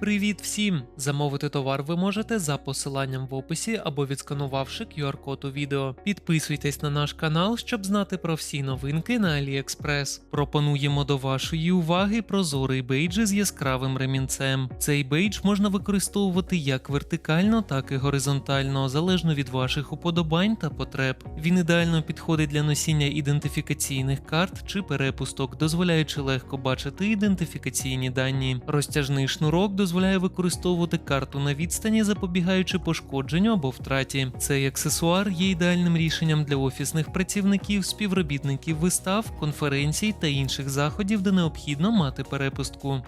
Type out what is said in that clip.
Привіт всім! Замовити товар ви можете за посиланням в описі або відсканувавши QR-код у відео. Підписуйтесь на наш канал, щоб знати про всі новинки на AliExpress. Пропонуємо до вашої уваги прозорий бейдж з яскравим ремінцем. Цей бейдж можна використовувати як вертикально, так і горизонтально, залежно від ваших уподобань та потреб. Він ідеально підходить для носіння ідентифікаційних карт чи перепусток, дозволяючи легко бачити ідентифікаційні дані. Розтяжний шнурок дозволяє використовувати карту на відстані, запобігаючи пошкодженню або втраті. Цей аксесуар є ідеальним рішенням для офісних працівників, співробітників вистав, конференцій та інших заходів, де необхідно мати перепустку.